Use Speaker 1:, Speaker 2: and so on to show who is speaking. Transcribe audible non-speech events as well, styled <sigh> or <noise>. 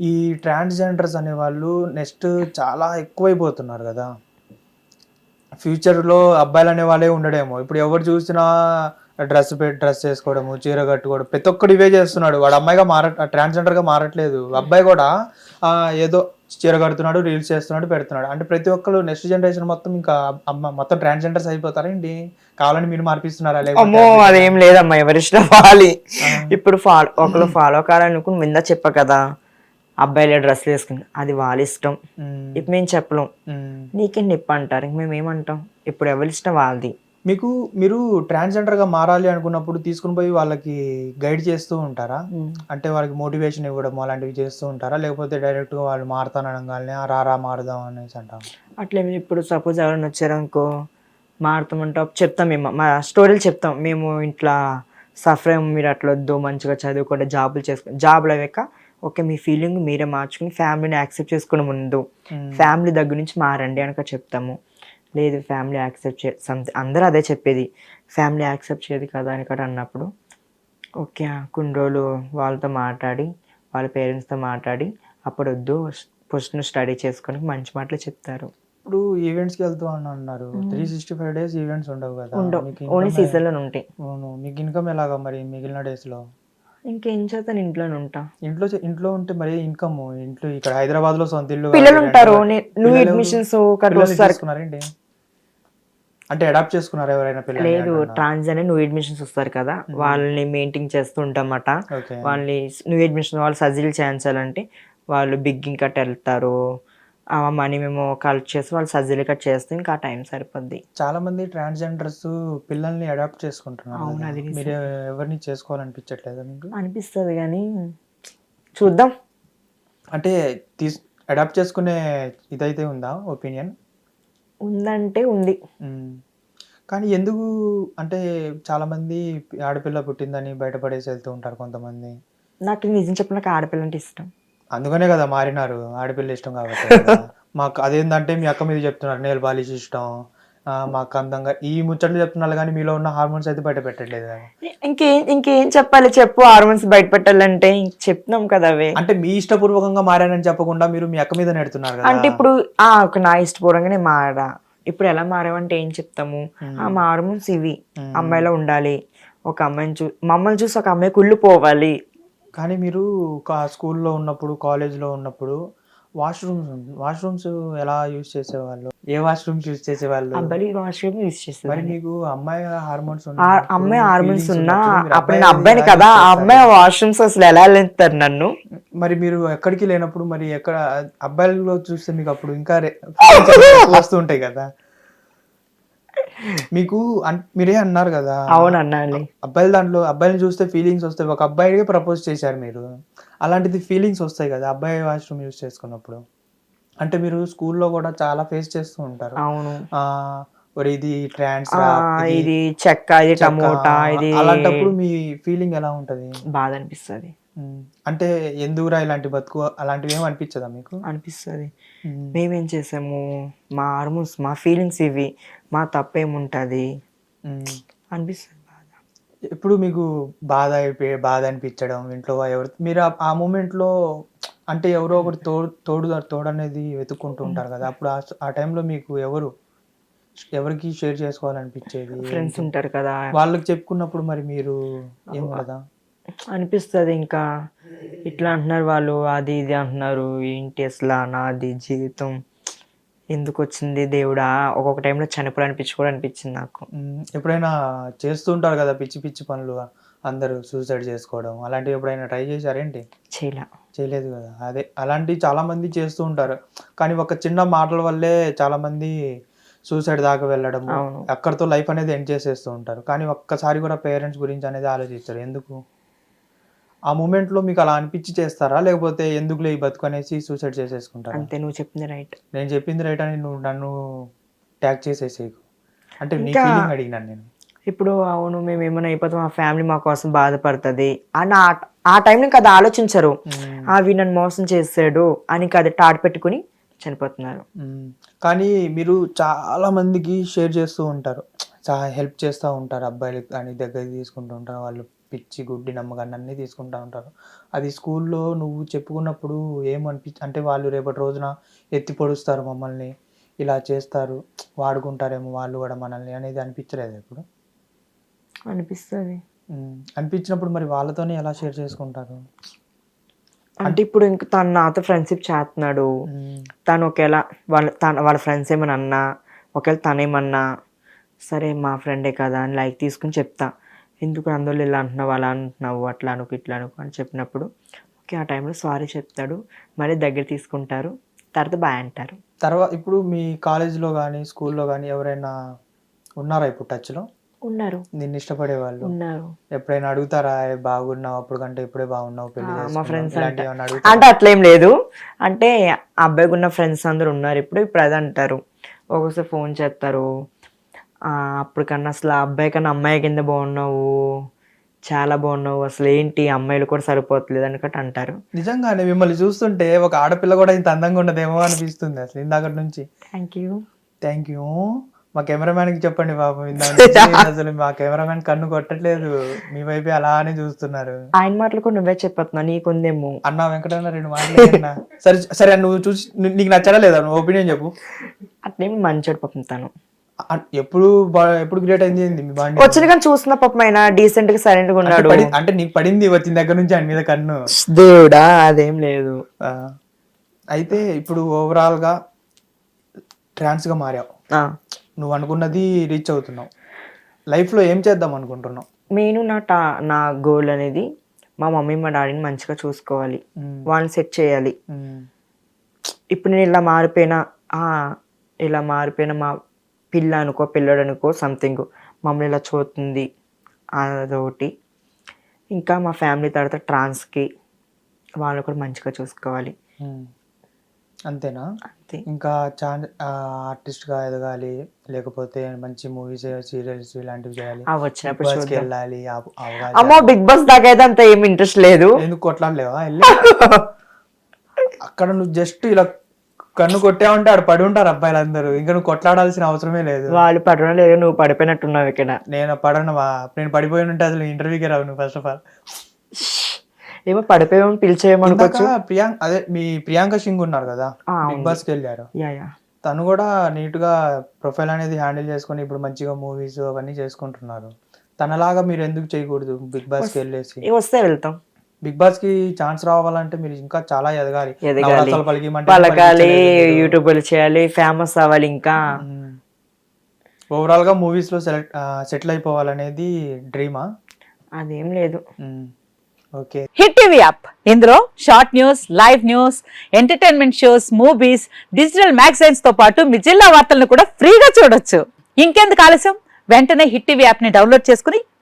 Speaker 1: ఈ ట్రాన్స్జెండర్స్ అనే వాళ్ళు నెక్స్ట్ చాలా ఎక్కువైపోతున్నారు కదా. ఫ్యూచర్లో అబ్బాయిలు అనే వాళ్ళే ఉండడేమో. ఇప్పుడు ఎవరు చూసినా డ్రెస్ పెట్టి డ్రెస్ చేసుకోవడము చీర కట్టుకోవడం ప్రతి ఒక్కడు ఇవే చేస్తున్నాడు. వాడు అమ్మాయిగా మార ట్రాన్స్జెండర్గా మారట్లేదు. అబ్బాయి కూడా ఏదో చీర కడుతున్నాడు రీల్స్ చేస్తున్నాడు పెడుతున్నాడు. అంటే ప్రతి ఒక్కరు నెక్స్ట్ జనరేషన్ మొత్తం ఇంకా అమ్మ మొత్తం ట్రాన్స్జెండర్స్ అయిపోతారా ఏంటి? కావాలని మీరు మార్పిస్తున్నారా
Speaker 2: అమ్మో అదేం లేదమ్మా ఎవరిష్టం <laughs> వాళ్ళు ఇప్పుడు ఫాలో ఒకరు ఫాలో కావాలనుకుని మింద చెప్ప కదా. అబ్బాయిలే డ్రెస్లు వేసుకుని అది వాళ్ళ ఇష్టం. ఇప్పుడు మేము చెప్పలేం. నీకేం నొప్పి అంటారు. ఇంక మేము ఏమంటాం? ఇప్పుడు ఎవరి ఇష్టం వాళ్ళది.
Speaker 1: మీకు మీరు ట్రాన్స్జెండర్గా మారాలి అనుకున్నప్పుడు తీసుకుని పోయి వాళ్ళకి గైడ్ చేస్తూ ఉంటారా? అంటే వాళ్ళకి మోటివేషన్ ఇవ్వడం అలాంటివి చేస్తూ ఉంటారా? లేకపోతే డైరెక్ట్గా వాళ్ళు మారుతానగానే రారా మారుదాం అనేసి అంటాం?
Speaker 2: అట్లే ఇప్పుడు సపోజ్ ఎవరైనా వచ్చారనుకో మారుతామంటే చెప్తాం మేము. మా స్టోరీలు చెప్తాం. మేము ఇట్లా సఫర్ మీరు అట్లా వద్దు మంచిగా చదువుకుంటే జాబులు చేసుకుని జాబులు అయ్యాక ఓకే మీ ఫీలింగ్ మీరే మార్చుకుని ఫ్యామిలీని యాక్సెప్ట్ చేసుకునే ముందు ఫ్యామిలీ దగ్గర నుంచి మారండి అనక చెప్తాము. లేదు ఫ్యామిలీ యాక్సెప్ట్ చే సంథింగ్ అందరూ అదే చెప్పేది. ఫ్యామిలీ యాక్సెప్ట్ చేయదు కదా అని కూడా అన్నప్పుడు. ఓకే కొన్ని రోజులు వాళ్ళతో మాట్లాడి వాళ్ళ పేరెంట్స్తో మాట్లాడి అప్పుడు వద్దు ఫస్ట్ స్టడీ చేసుకొని మంచి మాటలు చెప్తారు.
Speaker 1: ఇప్పుడు ఈవెంట్స్కి వెళ్తూ అని అన్నారు. Three sixty five days events ఉండవు కదా.
Speaker 2: ఓన్లీ సీజన్లో ఉంటాయి.
Speaker 1: అవును. మీకు ఇన్కమ్ ఎలాగా మరి మిగిలిన డేస్
Speaker 2: ఇంకేం చేస్తాను ఇంట్లోనే ఉంటా.
Speaker 1: ఇంట్లో ఇంట్లో ఉంటే మరి ఇన్కమ్. ఇంట్లో ఇక్కడ హైదరాబాద్లో సొంత ఇల్లు
Speaker 2: పిల్లలు ఉంటారు నువ్వు అడ్మిషన్స్ కట్ట
Speaker 1: పిల్లల్ని
Speaker 2: వస్తారు.
Speaker 1: తీసుకున్నారేంటి? అంటే అడాప్ట్ చేసుకున్నారు ఎవరైనా పిల్లలు
Speaker 2: లేదు ట్రాన్స్ అనే నువ్వు అడ్మిషన్స్ వస్తారు కదా. వాళ్ళని మెయింటైన్ చేస్తూ ఉంటామట వాళ్ళని నువ్వు అడ్మిషన్ వాళ్ళు సర్జరీలు చేయించాలంటే వాళ్ళు బిగ్గింగ్ కట్ వెళ్తారు. ఆ మనీ మేము కలెక్ట్ చేసి వాళ్ళు సర్జరీ కట్ చేస్తే ఇంకా ఆ టైం సరిపోద్ది.
Speaker 1: చాలా మంది ట్రాన్స్జెండర్స్ పిల్లల్ని అడాప్ట్ చేసుకుంటున్నారు.
Speaker 2: అది.
Speaker 1: మీరు ఎవరిని చేసుకోవాలనిపించట్లేదా మీకు?
Speaker 2: అనిపిస్తుంది కానీ చూద్దాం.
Speaker 1: అంటే తీస్ అడాప్ట్ చేసుకునే ఇదైతే ఉందా ఒపీనియన్?
Speaker 2: ఉందంటే ఉంది.
Speaker 1: కానీ ఎందుకు అంటే చాలా మంది ఆడపిల్ల పుట్టిందని బయటపడేసి వెళ్తూ ఉంటారు కొంతమంది.
Speaker 2: నాకు నిజం చెప్పిన నాకు ఆడపిల్ల అంటే ఇష్టం.
Speaker 1: అందుకనే కదా మారినారు. ఆడపిల్ల ఇష్టం కాబట్టి. <laughs> మాకు అదేంటంటే మీ అక్క మీద చెప్తున్నారు నేల్ పాలిష్ ఇష్టం. మాకు అందంగా ఈ ముచ్చట్లు చెప్తున్నారు కానీ మీలో ఉన్న హార్మోన్స్ అయితే బయట పెట్టట్లేదు
Speaker 2: ఇంకేం ఇంకేం చెప్పాలి? చెప్పు హార్మోన్స్ బయట పెట్టాలంటే చెప్తున్నాం కదా అవే.
Speaker 1: అంటే మీ ఇష్టపూర్వకంగా మారానని చెప్పకుండా మీరు మీ అక్క మీద నెడుతున్నారు కదా.
Speaker 2: అంటే ఇప్పుడు ఆ ఒక నా ఇష్టపూర్వకంగానే మారా. ఇప్పుడు ఎలా మారావంటే ఏం చెప్తాము? ఆ హార్మోన్స్ ఇవి. అమ్మాయిలో ఉండాలి. ఒక అమ్మాయిని చూ మమ్మల్ని చూసి ఒక అమ్మాయి కుళ్ళు పోవాలి
Speaker 1: కానీ మీరు కా స్కూల్లో ఉన్నప్పుడు కాలేజ్లో ఉన్నప్పుడు వాష్రూమ్స్ వాష్రూమ్స్ ఎలా యూజ్ చేసేవాళ్ళు? ఏ వాష్రూమ్స్ యూజ్ చేసేవాళ్ళు?
Speaker 2: అబ్బాయి వాష్రూమ్ యూజ్ చేస్తుంది
Speaker 1: మరి మీకు అమ్మాయి హార్మోన్స్
Speaker 2: అమ్మాయి హార్మోన్స్ ఉన్నా అప్పుడు నేను అబ్బాయిని కదా ఆ అమ్మాయి వాష్రూమ్స్ అసలు ఎలా వెళ్తారు నన్ను?
Speaker 1: మరి మీరు ఎక్కడికి లేనప్పుడు మరి ఎక్కడ అబ్బాయిలలో చూస్తే మీకు అప్పుడు ఇంకా రే- feelings ఎక్కువ వస్తూ ఉంటాయి కదా. మీకు మీరే అన్నారు కదా.
Speaker 2: అవును అన్నాలి
Speaker 1: అబ్బాయిల దాంట్లో అబ్బాయిని చూస్తే ఫీలింగ్స్ వస్తాయి. ఒక అబ్బాయికి ప్రపోజ్ చేశారు మీరు. అలాంటిది ఫీలింగ్స్ వస్తాయి కదా అబ్బాయి వాష్రూమ్ యూజ్ చేసుకున్నప్పుడు. అంటే మీరు స్కూల్లో కూడా చాలా ఫేస్ చేస్తూ ఉంటారు.
Speaker 2: అవును.
Speaker 1: ఇది ట్రాన్స్
Speaker 2: ఇది చెక్క ఇది టమోటా ఇది
Speaker 1: అలాంటప్పుడు మీ ఫీలింగ్ ఎలా ఉంటది?
Speaker 2: బాధ అనిపిస్తుంది.
Speaker 1: అంటే ఎందుకురా ఇలాంటి బతుకు? అలాంటివి ఏమి అనిపించదా మీకు?
Speaker 2: అనిపిస్తుంది. మేమేం. చేసాము? మా హార్మోన్స్ మా ఫీలింగ్స్ ఇవి. మా తప్పేముంటది. అనిపిస్తుంది బాధ
Speaker 1: ఇప్పుడు మీకు బాధ అయిపోయి బాధ అనిపించడం ఇంట్లో ఎవరు మీరు ఆ- ఆ మూమెంట్లో అంటే ఎవరో ఒకరు తోడు తోడు తోడు అనేది వెతుక్కుంటూ ఉంటారు కదా. అప్పుడు ఆ- ఆ టైంలో మీకు ఎవరు ఎవరికి షేర్ చేసుకోవాలనిపించేది?
Speaker 2: ఫ్రెండ్స్ ఉంటారు కదా.
Speaker 1: వాళ్ళకి చెప్పుకున్నప్పుడు మరి మీరు ఏం కదా
Speaker 2: అనిపిస్తుంది ఇంకా. ఇట్లా అంటున్నారు వాళ్ళు అది ఇది అంటున్నారు ఏంటి అసలు నాది జీవితం. ఎందుకు వచ్చింది దేవుడా? ఒక్కొక్క టైంలో చనిపోయి అనిపించి కూడా అనిపించింది నాకు.
Speaker 1: ఎప్పుడైనా చేస్తూ ఉంటారు కదా పిచ్చి పిచ్చి పనులు అందరూ సూసైడ్ చేసుకోవడం అలాంటివి ఎప్పుడైనా ట్రై చేశారేంటి
Speaker 2: చేయలే.
Speaker 1: చేయలేదు కదా. అదే అలాంటివి చాలా మంది చేస్తూ ఉంటారు. కానీ ఒక చిన్న మాటల వల్లే చాలా మంది సూసైడ్ దాకా వెళ్ళడం. అక్కడితో లైఫ్ అనేది ఎండ్ చేసేస్తూ ఉంటారు. కానీ ఒక్కసారి కూడా పేరెంట్స్ గురించి అనేది ఆలోచిస్తారు. ఎందుకు? ఆ మూమెంట్లో మీకు అలా అనిపించి చేస్తారా? లేకపోతే ఎందుకులే ఈ బతుకు అనేసి సూసైడ్ చేసేసుకుంటారా?
Speaker 2: అంతే నువ్వు చెప్పింది రైట్
Speaker 1: నేను చెప్పింది రైట్ అని నువ్వు నన్ను ట్యాగ్ చేసేసేకు అంటే నీ
Speaker 2: ఇంకా-
Speaker 1: ఫీలింగ్ అడిగినాను నేను.
Speaker 2: ఇప్పుడు అవును మేము ఏమైనా అయిపోతాం మా ఫ్యామిలీ మా కోసం బాధపడుతుంది. అని ఆ- ఆ టైంలో కదా ఆలోచించరు.
Speaker 1: మ్మ్.
Speaker 2: అవి నన్ను మోసం చేసాడు అని కదా టాట్ పెట్టుకుని చనిపోతున్నారు.
Speaker 1: మ్మ్. కానీ మీరు చాలా మందికి షేర్ చేస్తూ ఉంటారు. చాలా హెల్ప్ చేస్తూ ఉంటారు అబ్బాయిలకి కానీ దగ్గరికి తీసుకుంటూ ఉంటారు వాళ్ళు పిచ్చి గుడ్డి నమ్మకాన్ని అన్నీ తీసుకుంటా ఉంటారు. అది స్కూల్లో నువ్వు చెప్పుకున్నప్పుడు ఏమనిపి అంటే వాళ్ళు రేపటి రోజున ఎత్తి పొడుస్తారు మమ్మల్ని ఇలా చేస్తారు వాడుకుంటారేమో వాళ్ళు కూడా మనల్ని అనేది అనిపించలేదు ఇప్పుడు?
Speaker 2: అనిపిస్తుంది.
Speaker 1: అనిపించినప్పుడు మరి వాళ్ళతోనే ఎలా షేర్ చేసుకుంటారు?
Speaker 2: అంటే ఇప్పుడు ఇంక తను నాతో ఫ్రెండ్షిప్ చేస్తున్నాడు. తను ఒకవేళ వాళ్ళ తన వాళ్ళ ఫ్రెండ్స్ ఏమైనా అన్నా ఒకవేళ తనేమన్నా సరే మా ఫ్రెండే కదా అని లైక్ తీసుకుని చెప్తా. ఎందుకు అందరూ ఇలా అంటున్నావు అలా అంటున్నావు అట్లా అనుకు ఇట్లా అనుకు అని చెప్పినప్పుడు ఓకే ఆ టైంలో సారీ చెప్తాడు. మళ్ళీ దగ్గర తీసుకుంటారు. తర్వాత బాయ్ అంటారు.
Speaker 1: తర్వాత ఇప్పుడు మీ కాలేజీలో కానీ స్కూల్లో కానీ ఎవరైనా ఉన్నారా ఇప్పుడు టచ్లో
Speaker 2: ఉన్నారు.
Speaker 1: నిన్ను ఇష్టపడే వాళ్ళు?
Speaker 2: ఉన్నారు.
Speaker 1: ఎప్పుడైనా అడుగుతారా "ఏ, బాగున్నావు అప్పుడు కంటే ఇప్పుడే బాగున్నావు
Speaker 2: పెళ్ళి మా
Speaker 1: చేసుకున్నావు?"
Speaker 2: ఫ్రెండ్స్ అంటే. అట్లేం లేదు. అంటే అబ్బాయికి ఉన్న ఫ్రెండ్స్ అందరూ ఉన్నారు. ఇప్పుడు ఇప్పుడు అది అంటారు. ఒక్కొక్కసారి ఫోన్ చేస్తారు. ఆ, అప్పటికన్నా అసలు ఆ అబ్బాయి కన్నా అమ్మాయి కింద బాగున్నావు. చాలా బాగున్నావు. అసలు ఏంటి? అమ్మాయిలు కూడా సరిపోవట్లేదు అనుకట్టు అంటారు.
Speaker 1: నిజంగానే మిమ్మల్ని చూస్తుంటే ఒక ఆడపిల్ల కూడా ఇంత అందంగా ఉండదేమో అనిపిస్తుంది అసలు ఇందాకటి నుంచి.
Speaker 2: థ్యాంక్ యూ
Speaker 1: థ్యాంక్ యూ మా కెమెరామ్యాన్కి చెప్పండి బాబు. ఇందాక <laughs> అసలు మా కెమెరామ్యాన్ కన్ను కొట్టట్లేదు. మీ వైపే అలానే చూస్తున్నారు.
Speaker 2: ఆయన మాటలు కూడా నువ్వే చెప్పొస్తున్నావు నీకుందేమో.
Speaker 1: అన్న వెంకటన్న రెండు మాటలు అన్నా. సరే సరే నువ్వు చూసి నీకు నచ్చడా లేదా? నువ్వు ఒపీనియన్ చెప్పు.
Speaker 2: అట్లేమి మంచోడు పాపం తను.
Speaker 1: ఎప్పుడు ఎప్పుడు గ్రేట్ అయింది మీ బాండి?
Speaker 2: వచ్చిన కానీ చూస్తున్న పాపం ఆయన డీసెంట్గా సైలెంట్గా ఉన్నాడు.
Speaker 1: అంటే నీకు పడింది వచ్చిన దగ్గర నుంచి ఆయన మీద కన్ను?
Speaker 2: దేవుడా అదేం లేదు.
Speaker 1: అయితే ఇప్పుడు ఓవరాల్గా ట్రాన్స్గా మారావు.
Speaker 2: ఆ,
Speaker 1: నువ్వు అనుకున్నది రీచ్ అవుతున్నావు. లైఫ్లో ఏం చేద్దాం అనుకుంటున్నావు?
Speaker 2: నేను నా టా నా గోల్ అనేది మా మమ్మీ మా డాడీని మంచిగా చూసుకోవాలి. వాళ్ళని సెట్ చేయాలి. ఇప్పుడు నేను ఇలా మారిపోయినా ఆ, ఇలా మారిపోయిన మా పిల్ల అనుకో పిల్లడు అనుకో సంథింగ్ మమ్మల్ని ఇలా చూస్తుంది అదొకటి. ఇంకా మా ఫ్యామిలీ తర్వాత ట్రాన్స్కి వాళ్ళు కూడా మంచిగా చూసుకోవాలి.
Speaker 1: అంతేనా?
Speaker 2: అంతే.
Speaker 1: ఇంకా ఛాన్ ఆర్టిస్ట్గా ఎదగాలి లేకపోతే మంచి మూవీస్ సీరియల్స్ ఇలాంటివి చేయాలి.
Speaker 2: వచ్చినప్పుడు
Speaker 1: వెళ్ళాలి
Speaker 2: అమ్మో బిగ్ బాస్ దాకా అయితే అంత ఏం ఇంట్రెస్ట్ లేదు.
Speaker 1: ఎందుకు కొట్లాడలేవా? వెళ్ళి. <laughs> అక్కడ నువ్వు జస్ట్ ఇలా కన్ను కొట్టావంటే ఆడ పడి ఉంటారు అబ్బాయిలందరూ ఇంకా నువ్వు కొట్లాడాల్సిన అవసరమే లేదు.
Speaker 2: వాళ్ళు పడడం లేదు నువ్వు పడిపోయినట్టున్నావు ఇక్కడ.
Speaker 1: నేను పడను నేను పడిపోయి ఉంటే అసలు ఇంటర్వ్యూకి రావు నువ్వు ఫస్ట్ ఆఫ్ ఆల్
Speaker 2: ఏమో పడిపోయామని పిలిచేయమనుకోవచ్చు.
Speaker 1: ప్రియాంక అదే మీ ప్రియాంక సింగ్ ఉన్నారు కదా బిగ్ బాస్కి వెళ్ళారు. తను కూడా నీట్గా ప్రొఫైల్ అనేది హ్యాండిల్ చేసుకొని ఇప్పుడు మంచిగా మూవీస్ అవన్నీ చేసుకుంటున్నారు. తనలాగా మీరు ఎందుకు చేయకూడదు బిగ్ బాస్కి వెళ్ళేసి?
Speaker 2: వస్తే వెళ్తాం.
Speaker 1: బిగ్ బాస్కి ఛాన్స్ రావాలంటే మీరు ఇంకా చాలా ఎదగాలి.
Speaker 2: ఎదగాలి. పలకాలి. యూట్యూబ్లు చేయాలి ఫేమస్ అవ్వాలి ఇంకా.
Speaker 1: ఓవరాల్గా మూవీస్లో సెలెక్ట్ సెటిల్ అయిపోవాలనేది డ్రీమా
Speaker 2: అదేం లేదు.
Speaker 1: ఓకే.
Speaker 3: Hit TV app. ఇందులో short news live news entertainment shows movies digital మ్యాగజైన్స్తో పాటు మీ జిల్లా వార్తలను కూడా ఫ్రీగా చూడొచ్చు. ఇంకెందుకు ఆలస్యం? వెంటనే హిట్ టీవీ యాప్ని డౌన్లోడ్ చేసుకుని